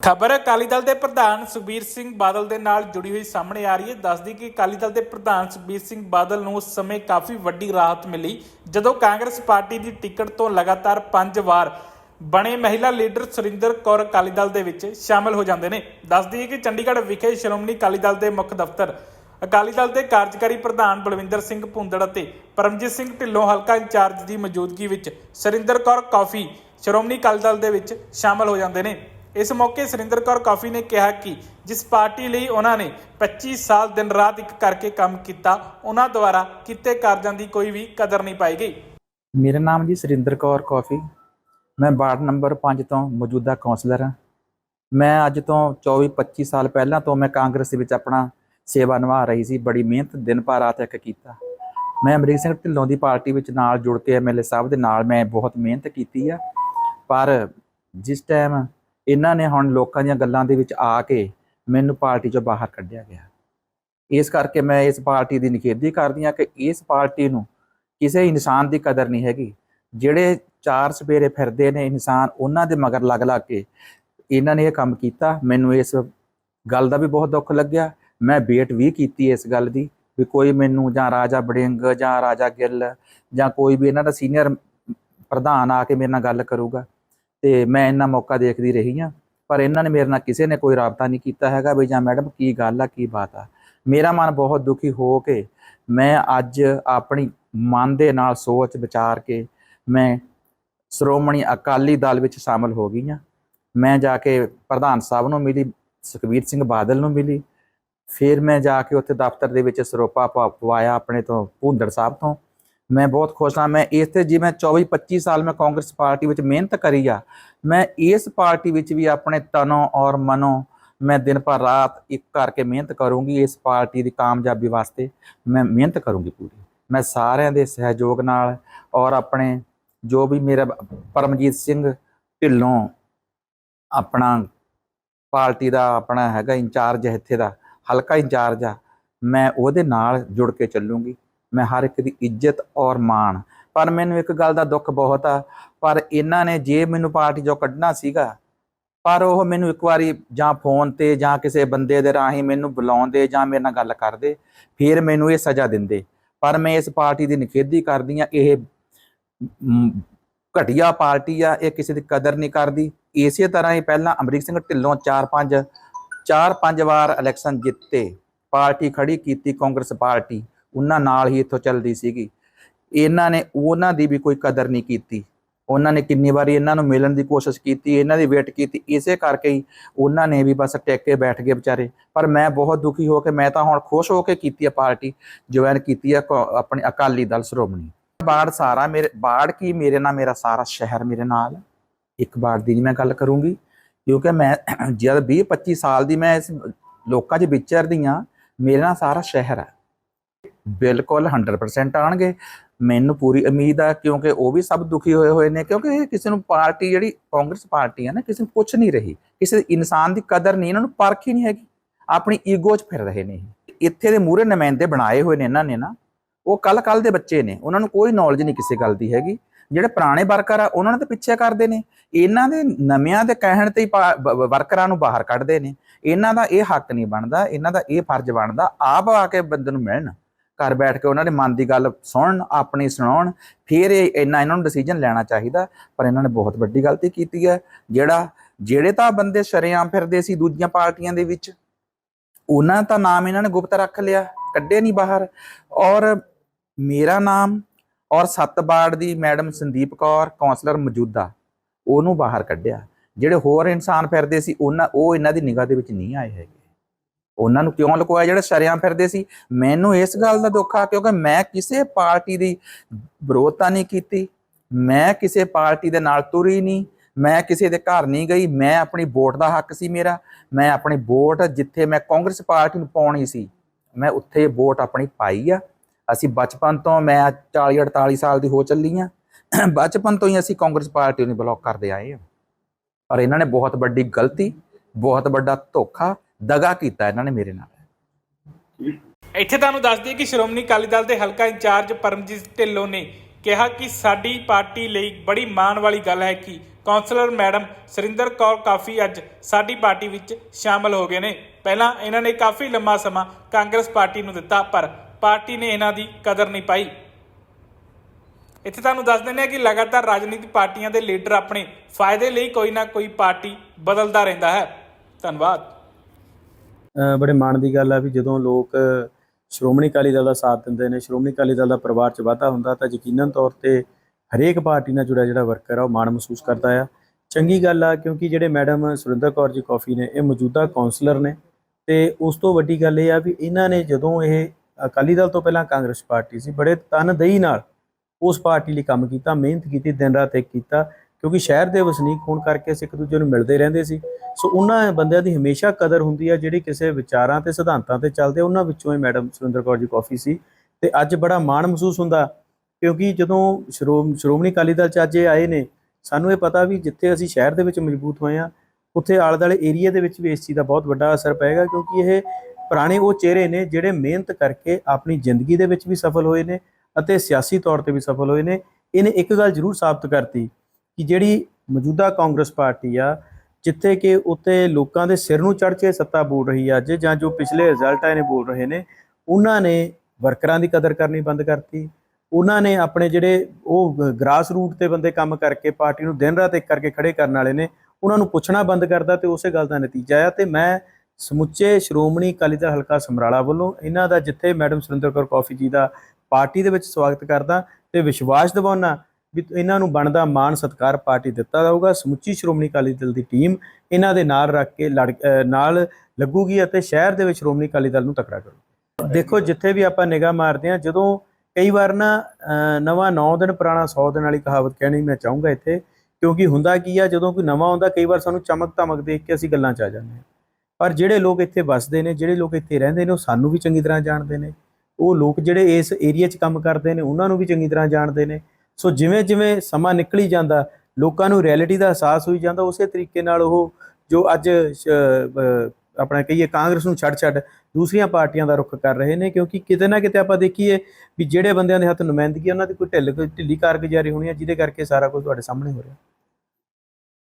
ਖਬਰ ਅਕਾਲੀ ਦਲ ਦੇ ਪ੍ਰਧਾਨ ਸੁਖਬੀਰ ਸਿੰਘ ਬਾਦਲ ਦੇ ਨਾਲ ਜੁੜੀ ਹੋਈ ਸਾਹਮਣੇ ਆ ਰਹੀ ਹੈ। ਦੱਸਦੀ ਕਿ ਅਕਾਲੀ ਦਲ ਦੇ ਪ੍ਰਧਾਨ ਸੁਖਬੀਰ ਸਿੰਘ ਬਾਦਲ ਨੂੰ ਉਸ ਸਮੇਂ ਕਾਫੀ ਵੱਡੀ ਰਾਹਤ ਮਿਲੀ, ਜਦੋਂ ਕਾਂਗਰਸ ਪਾਰਟੀ ਦੀ ਟਿਕਟ ਤੋਂ ਲਗਾਤਾਰ 5 ਵਾਰ ਬਣੇ ਮਹਿਲਾ ਲੀਡਰ ਸੁਰਿੰਦਰ ਕੌਰ ਅਕਾਲੀ ਦਲ ਦੇ ਵਿੱਚ ਸ਼ਾਮਲ ਹੋ ਜਾਂਦੇ ਨੇ। ਦੱਸਦੀ ਹੈ ਕਿ ਚੰਡੀਗੜ੍ਹ ਵਿਖੇ ਸ਼੍ਰੋਮਣੀ ਅਕਾਲੀ ਦਲ ਦੇ ਮੁੱਖ ਦਫ਼ਤਰ, ਅਕਾਲੀ ਦਲ ਦੇ ਕਾਰਜਕਾਰੀ ਪ੍ਰਧਾਨ ਬਲਵਿੰਦਰ ਸਿੰਘ ਭੁੰਦੜ ਅਤੇ ਪਰਮਜੀਤ ਸਿੰਘ ਢਿੱਲੋਂ ਹਲਕਾ ਇੰਚਾਰਜ ਦੀ ਮੌਜੂਦਗੀ ਵਿੱਚ ਸੁਰਿੰਦਰ ਕੌਰ ਕਾਫੀ ਸ਼੍ਰੋਮਣੀ ਅਕਾਲੀ ਦਲ ਦੇ ਵਿੱਚ ਸ਼ਾਮਲ ਹੋ ਜਾਂਦੇ ਨੇ। ਇਸ ਮੌਕੇ ਸੁਰਿੰਦਰ ਕੌਰ ਕਾਫੀ ਨੇ ਕਿਹਾ ਕਿ ਜਿਸ ਪਾਰਟੀ ਲਈ ਉਹਨਾਂ ਨੇ 25 ਸਾਲ ਦਿਨ ਰਾਤ ਇੱਕ ਕਰਕੇ ਕੰਮ ਕੀਤਾ, ਉਹਨਾਂ ਦੁਆਰਾ ਕੀਤੇ ਕਾਰਜਾਂ ਦੀ ਕੋਈ ਵੀ ਕਦਰ ਨਹੀਂ ਪਾਈ ਗਈ। ਮੇਰਾ ਨਾਮ ਜੀ ਸੁਰਿੰਦਰ ਕੌਰ ਕੌਫੀ। ਮੈਂ ਵਾਰਡ ਨੰਬਰ 5 ਤੋਂ ਮੌਜੂਦਾ ਕਾਉਂਸਲਰ ਹਾਂ। ਮੈਂ ਅੱਜ ਤੋਂ 24-25 ਸਾਲ ਪਹਿਲਾਂ ਤੋਂ ਮੈਂ ਕਾਂਗਰਸ ਦੇ ਵਿੱਚ ਆਪਣਾ ਸੇਵਾ ਨਿਭਾ ਰਹੀ ਸੀ, ਬੜੀ ਮਿਹਨਤ, ਦਿਨ ਭਰ ਰਾਤ ਇੱਕ ਕੀਤਾ। ਮੈਂ ਅਮਰੀਕ ਸਿੰਘ ਢਿੱਲੋਂ ਦੀ ਪਾਰਟੀ ਵਿੱਚ ਨਾਲ ਜੁੜ ਕੇ ਐਮਐਲਏ ਸਾਹਿਬ ਦੇ ਨਾਲ ਮੈਂ ਬਹੁਤ ਮਿਹਨਤ ਕੀਤੀ ਆ। ਪਰ ਜਿਸ ਟਾਈਮ ਇਹਨਾਂ ਨੇ ਹੁਣ ਲੋਕਾਂ ਦੀਆਂ ਗੱਲਾਂ ਦੇ ਵਿੱਚ ਆ ਕੇ ਮੈਨੂੰ ਪਾਰਟੀ ਚੋਂ ਬਾਹਰ ਕੱਢਿਆ ਗਿਆ। ਇਸ ਕਰਕੇ ਮੈਂ ਇਸ ਪਾਰਟੀ ਦੀ ਨਿਖੇਧੀ ਕਰਦੀ ਹਾਂ ਕਿ ਇਸ ਪਾਰਟੀ ਨੂੰ ਕਿਸੇ ਇਨਸਾਨ ਦੀ ਕਦਰ ਨਹੀਂ ਹੈਗੀ। ਜਿਹੜੇ ਚਾਰ ਸਵੇਰੇ ਫਿਰਦੇ ਨੇ ਇਨਸਾਨ, ਉਹਨਾਂ ਦੇ ਮਗਰ ਲੱਗ ਲੱਗ ਕੇ ਇਹਨਾਂ ਨੇ ਇਹ ਕੰਮ ਕੀਤਾ। ਮੈਨੂੰ ਇਸ ਗੱਲ ਦਾ ਵੀ ਬਹੁਤ ਦੁੱਖ ਲੱਗਿਆ। ਮੈਂ ਵੇਟ ਵੀ ਕੀਤੀ ਇਸ ਗੱਲ ਦੀ ਵੀ ਕੋਈ ਮੈਨੂੰ ਜਾਂ ਰਾਜਾ ਬੜਿੰਗ ਜਾਂ ਰਾਜਾ ਗਿੱਲ ਜਾਂ ਕੋਈ ਵੀ ਇਹਨਾਂ ਦਾ ਸੀਨੀਅਰ ਪ੍ਰਧਾਨ ਆ ਕੇ ਮੇਰੇ ਨਾਲ ਗੱਲ ਕਰੂਗਾ। ਤੇ ਮੈਂ ਇਹਨਾਂ ਮੌਕਾ ਦੇਖਦੀ ਰਹੀ ਹਾਂ, ਪਰ ਇਹਨਾਂ ਨੇ ਮੇਰੇ ਨਾਲ ਕਿਸੇ ਨੇ ਕੋਈ ਰਾਬਤਾ ਨਹੀਂ ਕੀਤਾ ਹੈਗਾ ਵੀ ਜਾਂ ਮੈਡਮ ਕੀ ਗੱਲ ਆ, ਕੀ ਬਾਤ ਆ। ਮੇਰਾ ਮਨ ਬਹੁਤ ਦੁਖੀ ਹੋ ਕੇ ਮੈਂ ਅੱਜ ਆਪਣੀ ਮਨ ਦੇ ਨਾਲ ਸੋਚ ਵਿਚਾਰ ਕੇ ਮੈਂ ਸ਼੍ਰੋਮਣੀ ਅਕਾਲੀ ਦਲ ਵਿੱਚ ਸ਼ਾਮਲ ਹੋ ਗਈ ਹਾਂ। ਮੈਂ ਜਾ ਕੇ ਪ੍ਰਧਾਨ ਸਾਹਿਬ ਨੂੰ ਮਿਲੀ, ਸੁਖਬੀਰ ਸਿੰਘ ਬਾਦਲ ਨੂੰ ਮਿਲੀ, ਫਿਰ ਮੈਂ ਜਾ ਕੇ ਉੱਥੇ ਦਫ਼ਤਰ ਦੇ ਵਿੱਚ ਸਰੋਪਾ ਪ- ਪਵਾਇਆ ਆਪਣੇ ਤੋਂ ਭੁੰਦੜ ਸਾਹਿਬ ਤੋਂ। ਮੈਂ ਬਹੁਤ ਖੁਸ਼ ਹਾਂ। ਮੈਂ ਇਸ ਤੇ ਜਿਵੇਂ 24 25 ਸਾਲ ਮੈਂ ਕਾਂਗਰਸ ਪਾਰਟੀ ਵਿੱਚ ਮਿਹਨਤ ਕਰੀ ਆ। ਮੈਂ ਇਸ ਪਾਰਟੀ ਵਿੱਚ ਵੀ ਆਪਣੇ ਤਨੋਂ ਔਰ ਮਨੋਂ ਮੈਂ ਦਿਨ ਭਰ ਰਾਤ ਇੱਕ ਕਰਕੇ ਮਿਹਨਤ ਕਰੂੰਗੀ ਇਸ ਪਾਰਟੀ ਦੀ ਕਾਮਯਾਬੀ ਵਾਸਤੇ। ਮੈਂ ਮਿਹਨਤ ਕਰੂੰਗੀ ਪੂਰੀ। ਮੈਂ ਸਾਰਿਆਂ ਦੇ ਸਹਿਯੋਗ ਨਾਲ ਔਰ ਆਪਣੇ ਜੋ ਵੀ ਮੇਰਾ ਪਰਮਜੀਤ ਸਿੰਘ ਢਿੱਲੋਂ ਆਪਣਾ ਪਾਰਟੀ ਦਾ ਆਪਣਾ ਹੈਗਾ ਇੰਚਾਰਜ ਇੱਥੇ ਦਾ, ਹਲਕਾ ਇੰਚਾਰਜ ਆ, ਮੈਂ ਉਹਦੇ ਨਾਲ ਜੁੜ ਕੇ ਚੱਲੂੰਗੀ। ਮੈਂ ਹਰ ਇੱਕ ਦੀ ਇੱਜ਼ਤ ਔਰ ਮਾਣ। ਪਰ ਮੈਨੂੰ ਇੱਕ ਗੱਲ ਦਾ ਦੁੱਖ ਬਹੁਤ ਆ, ਪਰ ਇਹਨਾਂ ਨੇ ਜੇ ਮੈਨੂੰ ਪਾਰਟੀ ਜੋ ਕੱਢਣਾ ਸੀਗਾ, ਪਰ ਉਹ ਮੈਨੂੰ ਇੱਕ ਵਾਰੀ ਜਾਂ ਫੋਨ ਤੇ ਜਾਂ ਕਿਸੇ ਬੰਦੇ ਦੇ ਰਾਹੀਂ ਮੈਨੂੰ ਬੁਲਾਉਂਦੇ ਜਾਂ ਮੇਰੇ ਨਾਲ ਗੱਲ ਕਰਦੇ, ਫਿਰ ਮੈਨੂੰ ਇਹ ਸਜ਼ਾ ਦਿੰਦੇ। ਪਰ ਮੈਂ ਇਸ ਪਾਰਟੀ ਦੀ ਨਿਖੇਧੀ ਕਰਦੀ ਆ ਇਹ ਘਟੀਆ ਪਾਰਟੀ ਆ, ਇਹ ਕਿਸੇ ਦੀ ਕਦਰ ਨਹੀਂ ਕਰਦੀ। ਇਸੇ ਤਰ੍ਹਾਂ ਹੀ ਪਹਿਲਾਂ ਅਮਰੀਕ ਸਿੰਘ ਢਿੱਲੋਂ 4-5 4-5 ਵਾਰ ਇਲੈਕਸ਼ਨ ਜਿੱਤੇ, ਪਾਰਟੀ ਖੜੀ ਕੀਤੀ ਕਾਂਗਰਸ ਪਾਰਟੀ। ਉਹਨਾਂ ਨਾਲ ਹੀ ਇੱਥੋਂ ਚੱਲਦੀ ਸੀਗੀ। ਇਹਨਾਂ ਨੇ ਉਹਨਾਂ ਦੀ ਵੀ ਕੋਈ ਕਦਰ ਨਹੀਂ ਕੀਤੀ। ਉਹਨਾਂ ਨੇ ਕਿੰਨੀ ਵਾਰੀ ਇਹਨਾਂ ਨੂੰ ਮਿਲਣ ਦੀ ਕੋਸ਼ਿਸ਼ ਕੀਤੀ, ਇਹਨਾਂ ਦੀ ਵੇਟ ਕੀਤੀ, ਇਸੇ ਕਰਕੇ ਹੀ ਉਹਨਾਂ ਨੇ ਵੀ ਬਸ ਟੇਕ ਕੇ ਬੈਠ ਗਏ ਵਿਚਾਰੇ। ਪਰ ਮੈਂ ਬਹੁਤ ਦੁਖੀ ਹੋ ਕੇ, ਮੈਂ ਤਾਂ ਹੁਣ ਖੁਸ਼ ਹੋ ਕੇ ਕੀਤੀ ਹੈ ਪਾਰਟੀ, ਜੁਆਇਨ ਕੀਤੀ ਆ ਕੌ- ਆਪਣੀ ਅਕਾਲੀ ਦਲ ਸ਼੍ਰੋਮਣੀ। ਬਾੜ ਸਾਰਾ ਮੇਰੇ ਬਾੜ ਕੀ ਮੇਰੇ ਨਾਲ, ਮੇਰਾ ਸਾਰਾ ਸ਼ਹਿਰ ਮੇਰੇ ਨਾਲ। ਇੱਕ ਬਾੜ ਦੀ ਨਹੀਂ ਮੈਂ ਗੱਲ ਕਰੂੰਗੀ, ਕਿਉਂਕਿ ਮੈਂ ਜਦ 20 25 ਸਾਲ ਦੀ ਮੈਂ ਇਸ ਲੋਕਾਂ 'ਚ ਵਿਚਰਦੀ ਹਾਂ ਮੇਰੇ ਨਾਲ ਸਾਰਾ ਸ਼ਹਿਰ ਹੈ ਬਿਲਕੁਲ 100% ਆਣਗੇ। ਮੈਨੂੰ ਪੂਰੀ ਉਮੀਦ ਆ ਕਿਉਂਕਿ ਉਹ ਵੀ ਸਭ ਦੁਖੀ ਹੋਏ ਹੋਏ ਨੇ, ਕਿਉਂਕਿ ਇਹ ਕਿਸੇ ਨੂੰ ਪਾਰਟੀ ਜਿਹੜੀ ਕਾਂਗਰਸ ਪਾਰਟੀ ਆ ਨਾ, ਕਿਸੇ ਨੂੰ ਪੁੱਛ ਨਹੀਂ ਰਹੀ। ਕਿਸੇ ਇਨਸਾਨ ਦੀ ਕਦਰ ਨਹੀਂ, ਇਹਨਾਂ ਨੂੰ ਪਰਖ ਹੀ ਨਹੀਂ ਹੈਗੀ। ਆਪਣੀ ਈਗੋ 'ਚ ਫਿਰ ਰਹੇ ਨੇ ਇੱਥੇ ਦੇ ਮੂਹਰੇ ਨੁਮਾਇੰਦੇ ਬਣਾਏ ਹੋਏ ਨੇ ਇਹਨਾਂ ਨੇ ਨਾ, ਉਹ ਕੱਲ ਕੱਲ ਦੇ ਬੱਚੇ ਨੇ, ਉਹਨਾਂ ਨੂੰ ਕੋਈ ਨੌਲੇਜ ਨਹੀਂ ਕਿਸੇ ਗੱਲ ਦੀ ਹੈਗੀ। ਜਿਹੜੇ ਪੁਰਾਣੇ ਵਰਕਰ ਆ, ਉਹਨਾਂ ਨੂੰ ਤਾਂ ਪਿੱਛੇ ਕਰਦੇ ਨੇ। ਇਹਨਾਂ ਦੇ ਨਵਿਆਂ ਦੇ ਕਹਿਣ ਤੇ ਹੀ ਪਾ- ਵਰਕਰਾਂ ਨੂੰ ਬਾਹਰ ਕੱਢਦੇ ਨੇ। ਇਹਨਾਂ ਦਾ ਇਹ ਹੱਕ ਨਹੀਂ ਬਣਦਾ, ਇਹਨਾਂ ਦਾ ਇਹ ਫਰਜ਼ ਬਣਦਾ, ਆਪ ਆ ਕੇ ਬੰਦੇ ਨੂੰ ਮਿਲਣ। ਘਰ ਬੈਠ ਕੇ ਉਹਨਾਂ ਦੇ ਮਨ ਦੀ ਗੱਲ ਸੁਣਨ, ਆਪਣੀ ਸੁਣਾਉਣ, ਫਿਰ ਇਹ ਇੰਨਾ ਇਹਨਾਂ ਨੂੰ ਡਿਸੀਜਨ ਲੈਣਾ ਚਾਹੀਦਾ, ਪਰ ਇਹਨਾਂ ਨੇ ਬਹੁਤ ਵੱਡੀ ਗਲਤੀ ਕੀਤੀ ਹੈ, ਜਿਹੜਾ, ਜਿਹੜੇ ਤਾਂ ਬੰਦੇ ਸ਼ਰੇਆਮ ਫਿਰਦੇ ਸੀ ਦੂਜੀਆਂ ਪਾਰਟੀਆਂ ਦੇ ਵਿੱਚ, ਉਹਨਾਂ ਦਾ ਨਾਮ ਇਹਨਾਂ ਨੇ ਗੁਪਤ ਰੱਖ ਲਿਆ, ਕੱਢੇ ਨਹੀਂ ਬਾਹਰ, ਔਰ ਮੇਰਾ ਨਾਮ ਔਰ ਸਤਬਾੜ ਦੀ ਮੈਡਮ ਸੰਦੀਪ ਕੌਰ ਕਾਉਂਸਲਰ ਮੌਜੂਦਾ, ਉਹਨੂੰ ਬਾਹਰ ਕੱਢਿਆ, ਜਿਹੜੇ ਹੋਰ ਇਨਸਾਨ ਫਿਰਦੇ ਸੀ, ਉਹਨਾਂ, ਉਹ ਇਹਨਾਂ ਦੀ ਨਿਗਾਹ ਦੇ ਵਿੱਚ ਨਹੀਂ ਆਏ ਹੈਗੇ। ਉਹਨਾਂ ਨੂੰ ਕਿਉਂ ਲੁਕਵਾਇਆ ਜਿਹੜੇ ਸ਼ਰਿਆਂ ਫਿਰਦੇ ਸੀ? ਮੈਨੂੰ ਇਸ ਗੱਲ ਦਾ ਦੁੱਖ ਆ ਕਿਉਂਕਿ ਮੈਂ ਕਿਸੇ ਪਾਰਟੀ ਦੀ ਵਿਰੋਧਤਾ ਨਹੀਂ ਕੀਤੀ, ਮੈਂ ਕਿਸੇ ਪਾਰਟੀ ਦੇ ਨਾਲ ਤੁਰੀ ਨਹੀਂ, ਮੈਂ ਕਿਸੇ ਦੇ ਘਰ ਨਹੀਂ ਗਈ, ਮੈਂ ਆਪਣੀ ਵੋਟ ਦਾ ਹੱਕ ਸੀ ਮੇਰਾ, ਮੈਂ ਆਪਣੀ ਵੋਟ ਜਿੱਥੇ ਮੈਂ ਕਾਂਗਰਸ ਪਾਰਟੀ ਨੂੰ ਪਾਉਣੀ ਸੀ, ਮੈਂ ਉੱਥੇ ਵੋਟ ਆਪਣੀ ਪਾਈ ਆ। ਅਸੀਂ ਬਚਪਨ ਤੋਂ ਮੈਂ 40 48 ਸਾਲ ਦੀ ਹੋ ਚੱਲੀ ਆ, ਬਚਪਨ ਤੋਂ ਹੀ ਅਸੀਂ ਕਾਂਗਰਸ ਪਾਰਟੀ ਨੂੰ ਬਲੌਕ ਕਰਦੇ ਆਏ ਹਾਂ ਪਰ ਇਹਨਾਂ ਨੇ ਬਹੁਤ ਵੱਡੀ ਗਲਤੀ, ਬਹੁਤ ਵੱਡਾ ਧੋਖਾ ਦਗਾ ਕੀਤਾ ਇਹਨਾਂ ਨੇ ਮੇਰੇ ਨਾਲ। ਇੱਥੇ ਤੁਹਾਨੂੰ ਦੱਸ ਦਈਏ ਕਿ ਸ਼੍ਰੋਮਣੀ ਅਕਾਲੀ ਦਲ ਦੇ ਹਲਕਾ ਇੰਚਾਰਜ ਪਰਮਜੀਤ ਢਿੱਲੋਂ ਨੇ ਕਿਹਾ ਕਿ ਸਾਡੀ ਪਾਰਟੀ ਲਈ ਬੜੀ ਮਾਣ ਵਾਲੀ ਗੱਲ ਹੈ ਕਿ ਕਾਉਂਸਲਰ ਮੈਡਮ ਸਰਿੰਦਰ ਕੌਰ ਕਾਫੀ ਅੱਜ ਸਾਡੀ ਪਾਰਟੀ ਵਿੱਚ ਸ਼ਾਮਲ ਹੋ ਗਏ ਨੇ। ਪਹਿਲਾਂ ਇਹਨਾਂ ਨੇ ਕਾਫੀ ਲੰਮਾ ਸਮਾਂ ਕਾਂਗਰਸ ਪਾਰਟੀ ਨੂੰ ਦਿੱਤਾ, ਪਰ ਪਾਰਟੀ ਨੇ ਇਹਨਾਂ ਦੀ ਕਦਰ ਨਹੀਂ ਪਾਈ। ਇੱਥੇ ਤੁਹਾਨੂੰ ਦੱਸ ਦਿੰਦੇ ਹਾਂ ਕਿ ਲਗਾਤਾਰ ਰਾਜਨੀਤਿਕ ਪਾਰਟੀਆਂ ਦੇ ਲੀਡਰ ਆਪਣੇ ਫਾਇਦੇ ਲਈ ਕੋਈ ਨਾ ਕੋਈ ਪਾਰਟੀ ਬਦਲਦਾ ਰਹਿੰਦਾ ਹੈ। ਧੰਨਵਾਦ। ਬੜੇ ਮਾਣ ਦੀ ਗੱਲ ਆ ਵੀ ਜਦੋਂ ਲੋਕ ਸ਼੍ਰੋਮਣੀ ਅਕਾਲੀ ਦਲ ਦਾ ਸਾਥ ਦਿੰਦੇ ਨੇ, ਸ਼੍ਰੋਮਣੀ ਅਕਾਲੀ ਦਲ ਦਾ ਪਰਿਵਾਰ 'ਚ ਵਾਧਾ ਹੁੰਦਾ ਤਾਂ ਯਕੀਨਨ ਤੌਰ ਤੇ ਹਰੇਕ ਪਾਰਟੀ ਨਾਲ ਜੁੜਿਆ ਜਿਹੜਾ ਵਰਕਰ ਆ, ਉਹ ਮਾਣ ਮਹਿਸੂਸ ਕਰਦਾ ਆ। ਚੰਗੀ ਗੱਲ ਆ ਕਿਉਂਕਿ ਜਿਹੜੇ ਮੈਡਮ ਸੁਰਿੰਦਰ ਕੌਰ ਜੀ ਕਾਫੀ ਨੇ, ਇਹ ਮੌਜੂਦਾ ਕਾਉਂਸਲਰ ਨੇ ਤੇ ਉਸ ਤੋਂ ਵੱਡੀ ਗੱਲ ਇਹ ਆ ਵੀ ਇਹਨਾਂ ਨੇ ਜਦੋਂ ਇਹ ਅਕਾਲੀ ਦਲ ਤੋਂ ਪਹਿਲਾਂ ਕਾਂਗਰਸ ਪਾਰਟੀ ਸੀ, ਬੜੇ ਤਨਦੇਹੀ ਨਾਲ ਉਸ ਪਾਰਟੀ ਲਈ ਕੰਮ ਕੀਤਾ, ਮਿਹਨਤ ਕੀਤੀ, ਦਿਨ ਰਾਤ ਇੱਕ ਕੀਤਾ ਕਿਉਂਕਿ ਸ਼ਹਿਰ ਦੇ ਵਸਨੀਕ ਹੋਣ ਕਰਕੇ ਅਸੀਂ ਇੱਕ ਦੂਜੇ ਨੂੰ ਮਿਲਦੇ ਰਹਿੰਦੇ ਸੀ। ਸੋ ਉਹਨਾਂ ਬੰਦਿਆਂ ਦੀ ਹਮੇਸ਼ਾ ਕਦਰ ਹੁੰਦੀ ਆ ਜਿਹੜੀ ਕਿਸੇ ਵਿਚਾਰਾਂ ਤੇ ਸਿਧਾਂਤਾਂ ਤੇ ਚੱਲਦੇ ਉਹਨਾਂ ਵਿੱਚੋਂ ਹੀ ਮੈਡਮ ਸੁਰਿੰਦਰ ਕੌਰ ਜੀ ਕਾਫੀ ਸੀ ਤੇ ਅੱਜ ਬੜਾ ਮਾਣ ਮਹਿਸੂਸ ਹੁੰਦਾ ਕਿਉਂਕਿ ਜਦੋਂ ਸ਼੍ਰੋਮ- ਸ਼੍ਰੋਮਣੀ ਅਕਾਲੀ ਦਲ ਚ ਅੱਜ ਇਹ ਆਏ ਨੇ, ਸਾਨੂੰ ਇਹ ਪਤਾ ਵੀ ਜਿੱਥੇ ਅਸੀਂ ਸ਼ਹਿਰ ਦੇ ਵਿੱਚ ਮਜ਼ਬੂਤ ਹੋਏ ਆ, ਉੱਥੇ ਆਲੇ ਦੁਆਲੇ ਏਰੀਆ ਦੇ ਵਿੱਚ ਵੀ ਇਸ ਚੀਜ਼ ਦਾ ਬਹੁਤ ਵੱਡਾ ਅਸਰ ਪਏਗਾ ਕਿਉਂਕਿ ਇਹ ਪੁਰਾਣੇ ਉਹ ਚਿਹਰੇ ਨੇ ਜਿਹੜੇ ਮਿਹਨਤ ਕਰਕੇ ਆਪਣੀ ਜ਼ਿੰਦਗੀ ਦੇ ਵਿੱਚ ਵੀ ਸਫਲ ਹੋਏ ਨੇ ਅਤੇ ਸਿਆਸੀ ਤੌਰ ਤੇ ਵੀ ਸਫਲ ਹੋਏ ਨੇ। ਇਹਨੇ ਇੱਕ ਗੱਲ ਜ਼ਰੂਰ ਸਾਬਤ ਕਰਤੀ ਕਿ ਜਿਹੜੀ ਮੌਜੂਦਾ ਕਾਂਗਰਸ ਪਾਰਟੀ ਆ, ਜਿੱਥੇ ਕਿ ਉੱਤੇ ਲੋਕਾਂ ਦੇ ਸਿਰ ਨੂੰ ਚੜ੍ਹ ਕੇ ਸੱਤਾ ਬੋਲ ਰਹੀ ਆ ਅੱਜ ਜਾਂ ਜੋ ਪਿਛਲੇ ਰਿਜ਼ਲਟ ਆਏ ਨੇ ਬੋਲ ਰਹੇ ਨੇ, ਉਹਨਾਂ ਨੇ ਵਰਕਰਾਂ ਦੀ ਕਦਰ ਕਰਨੀ ਬੰਦ ਕਰਤੀ। ਉਹਨਾਂ ਨੇ ਆਪਣੇ ਜਿਹੜੇ ਉਹ ਗ੍ਰਾਸ ਰੂਟ ਤੇ ਬੰਦੇ ਕੰਮ ਕਰਕੇ ਪਾਰਟੀ ਨੂੰ ਦਿਨ ਰਾਤ ਇੱਕ ਕਰਕੇ ਖੜੇ ਕਰਨ ਵਾਲੇ ਨੇ, ਉਹਨਾਂ ਨੂੰ ਪੁੱਛਣਾ ਬੰਦ ਕਰਦਾ ਤੇ ਉਸੇ ਗੱਲ ਦਾ ਨਤੀਜਾ ਆ ਤੇ ਮੈਂ ਸਮੁੱਚੇ ਸ਼੍ਰੋਮਣੀ ਅਕਾਲੀ ਦਲ ਹਲਕਾ ਸਮਰਾਲਾ ਵੱਲੋਂ ਇਹਨਾਂ ਦਾ ਜਿੱਥੇ ਮੈਡਮ ਸੁਰਿੰਦਰ ਕੌਰ ਕਾਫੀ ਜੀ ਦਾ ਪਾਰਟੀ ਦੇ ਵਿੱਚ ਸਵਾਗਤ ਕਰਦਾ ਤੇ ਵਿਸ਼ਵਾਸ ਦਿਵਾਉਣਾ ਵੀ ਇਹਨਾਂ ਨੂੰ ਬਣਦਾ ਮਾਣ ਸਤਿਕਾਰ ਪਾਰਟੀ ਦਿੱਤਾ ਜਾਊਗਾ। ਸਮੁੱਚੀ ਸ਼੍ਰੋਮਣੀ ਅਕਾਲੀ ਦਲ ਦੀ ਟੀਮ ਇਹਨਾਂ ਦੇ ਨਾਲ ਰੱਖ ਕੇ ਲੜ ਨਾਲ ਲੱਗੂਗੀ ਅਤੇ ਸ਼ਹਿਰ ਦੇ ਵਿੱਚ ਸ਼੍ਰੋਮਣੀ ਅਕਾਲੀ ਦਲ ਨੂੰ ਤਕੜਾ ਕਰੂਗੀ। ਦੇਖੋ, ਜਿੱਥੇ ਵੀ ਆਪਾਂ ਨਿਗਾਹ ਮਾਰਦੇ ਹਾਂ, ਜਦੋਂ ਕਈ ਵਾਰ ਨਾ ਨਵਾਂ 9 ਦਿਨ ਪੁਰਾਣਾ 100 ਦਿਨ ਵਾਲੀ ਕਹਾਵਤ ਕਹਿਣੀ ਮੈਂ ਚਾਹੂੰਗਾ ਇੱਥੇ, ਕਿਉਂਕਿ ਹੁੰਦਾ ਕੀ ਆ, ਜਦੋਂ ਕੋਈ ਨਵਾਂ ਆਉਂਦਾ, ਕਈ ਵਾਰ ਸਾਨੂੰ ਚਮਕ ਧਮਕ ਦੇਖ ਕੇ ਅਸੀਂ ਗੱਲਾਂ ਚ ਆ ਜਾਂਦੇ ਹਾਂ। ਪਰ ਜਿਹੜੇ ਲੋਕ ਇੱਥੇ ਵੱਸਦੇ ਨੇ, ਜਿਹੜੇ ਲੋਕ ਇੱਥੇ ਰਹਿੰਦੇ ਨੇ, ਉਹ ਸਾਨੂੰ ਵੀ ਚੰਗੀ ਤਰ੍ਹਾਂ ਜਾਣਦੇ ਨੇ। ਉਹ ਲੋਕ ਜਿਹੜੇ ਇਸ ਏਰੀਆ 'ਚ ਕੰਮ ਕਰਦੇ ਨੇ, ਉਹਨਾਂ ਨੂੰ ਵੀ ਚੰਗੀ ਤਰ੍ਹਾਂ ਜਾਣਦੇ ਨੇ। ਸੋ ਜਿਵੇਂ ਜਿਵੇਂ ਸਮਾਂ ਨਿਕਲੀ ਜਾਂਦਾ, ਲੋਕਾਂ ਨੂੰ ਰਿਐਲਿਟੀ ਦਾ ਅਹਿਸਾਸ ਹੋਈ ਜਾਂਦਾ, ਉਸੇ ਤਰੀਕੇ ਨਾਲ ਉਹ ਜੋ ਅੱਜ ਆਪਣਾ ਕਹੀਏ ਕਾਂਗਰਸ ਨੂੰ ਛੱਡ ਛੱਡ ਦੂਸਰੀਆਂ ਪਾਰਟੀਆਂ ਦਾ ਰੁਖ ਕਰ ਰਹੇ ਨੇ, ਕਿਉਂਕਿ ਕਿਤੇ ਨਾ ਕਿਤੇ ਆਪਾਂ ਦੇਖੀਏ ਵੀ ਜਿਹੜੇ ਬੰਦਿਆਂ ਦੇ ਹੱਥ ਨੁਮਾਇੰਦਗੀ ਉਹਨਾਂ ਦੀ ਕੋਈ ਢਿੱਲ ਢਿੱਲੀ ਕਾਰਗੁਜ਼ਾਰੀ ਹੋਣੀ ਹੈ ਜਿਹਦੇ ਕਰਕੇ ਸਾਰਾ ਕੁਝ ਤੁਹਾਡੇ ਸਾਹਮਣੇ ਹੋ ਰਿਹਾ।